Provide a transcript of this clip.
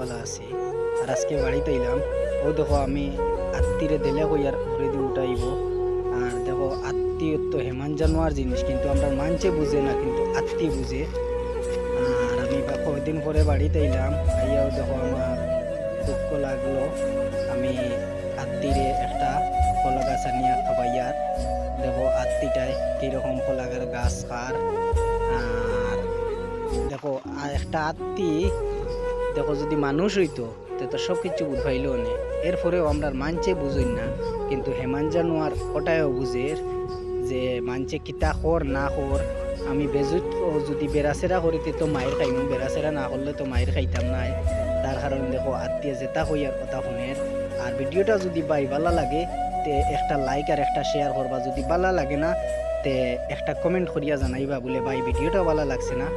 ভালো আছি। আর আজকে বাড়িতে এলাম। ও দেখো, আমি আত্মীরে দিলে কই আর ঘরে দিয়ে উঠাইব। আর দেখো আত্মীয় তো হেমান জানোয়ার জিনিস, কিন্তু আমরা মানছে বুঝে না, কিন্তু আত্মীয় বুঝে। আর আমি কদিন পরে বাড়িতে এলাম, আইয়াও দেখো, আমার দুঃখ লাগল। আমি আত্মীরে একটা কলা গাছ আনিয়া খাবাইয়ার দেখো আত্মীটায় কীরকম কলা গাছ খার। আর দেখো একটা আত্মী দেখো, যদি মানুষ হইতো, তে তো সব কিছু বুঝাইলো নে। এরপরেও আমরা মানছে বুঝই না, কিন্তু হেমান জানোয়ার ওটাও বুঝে যে মানছে কিতা কর না কর আমি বেজুত যদি বেড়াচেরা করিতে তো মায়ের খাইম বেড়াচেরা না করলে তো মায়ের খাইতাম নাই তার কারণে দেখো, আত্মীয় যেটা কইয়ার কথা শুনের আর ভিডিওটা যদি বাই ভালো লাগে, তে একটা লাইক আর একটা শেয়ার করবা। যদি ভালো লাগে না, তে একটা কমেন্ট করিয়া জানাইবা বলে, ভাই, ভিডিওটা ভালো লাগছে না।